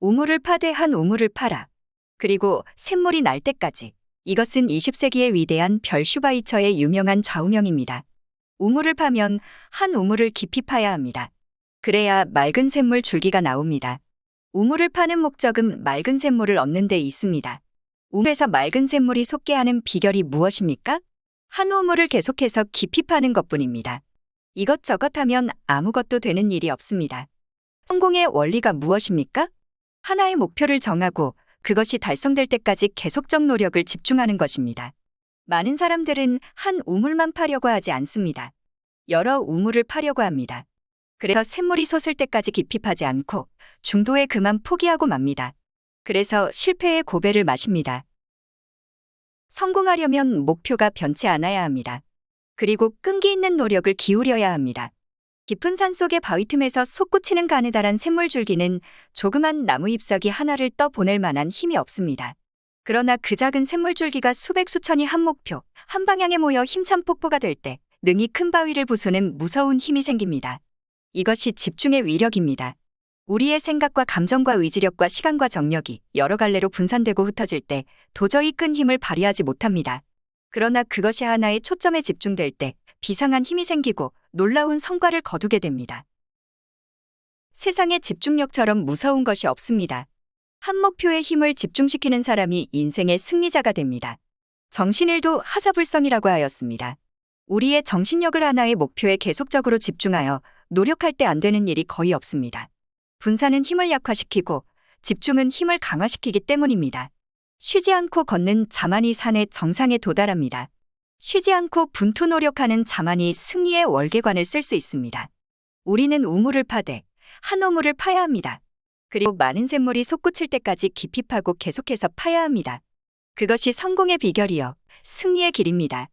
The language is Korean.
우물을 파되 한 우물을 파라. 그리고 샘물이 날 때까지. 이것은 20세기의 위대한 별 슈바이처의 유명한 좌우명입니다. 우물을 파면 한 우물을 깊이 파야 합니다. 그래야 맑은 샘물 줄기가 나옵니다. 우물을 파는 목적은 맑은 샘물을 얻는 데 있습니다. 우물에서 맑은 샘물이 솟게 하는 비결이 무엇입니까? 한 우물을 계속해서 깊이 파는 것뿐입니다. 이것저것 하면 아무것도 되는 일이 없습니다. 성공의 원리가 무엇입니까? 하나의 목표를 정하고 그것이 달성될 때까지 계속적 노력을 집중하는 것입니다. 많은 사람들은 한 우물만 파려고 하지 않습니다. 여러 우물을 파려고 합니다. 그래서 샘물이 솟을 때까지 깊이 파지 않고 중도에 그만 포기하고 맙니다. 그래서 실패의 고배를 마십니다. 성공하려면 목표가 변치 않아야 합니다. 그리고 끈기 있는 노력을 기울여야 합니다. 깊은 산 속의 바위 틈에서 솟구치는 가느다란 샘물줄기는 조그만 나무 잎사귀 하나를 떠보낼 만한 힘이 없습니다. 그러나 그 작은 샘물줄기가 수백 수천이 한 목표, 한 방향에 모여 힘찬 폭포가 될 때 능이 큰 바위를 부수는 무서운 힘이 생깁니다. 이것이 집중의 위력입니다. 우리의 생각과 감정과 의지력과 시간과 정력이 여러 갈래로 분산되고 흩어질 때 도저히 끈 힘을 발휘하지 못합니다. 그러나 그것이 하나의 초점에 집중될 때 비상한 힘이 생기고 놀라운 성과를 거두게 됩니다. 세상에 집중력처럼 무서운 것이 없습니다. 한 목표에 힘을 집중시키는 사람이 인생의 승리자가 됩니다. 정신일도 하사불성이라고 하였습니다. 우리의 정신력을 하나의 목표에 계속적으로 집중하여 노력할 때 안 되는 일이 거의 없습니다. 분산은 힘을 약화시키고 집중은 힘을 강화시키기 때문입니다. 쉬지 않고 걷는 자만이 산의 정상에 도달합니다. 쉬지 않고 분투 노력하는 자만이 승리의 월계관을 쓸 수 있습니다. 우리는 우물을 파되 한 우물을 파야 합니다. 그리고 많은 샘물이 솟구칠 때까지 깊이 파고 계속해서 파야 합니다. 그것이 성공의 비결이요. 승리의 길입니다.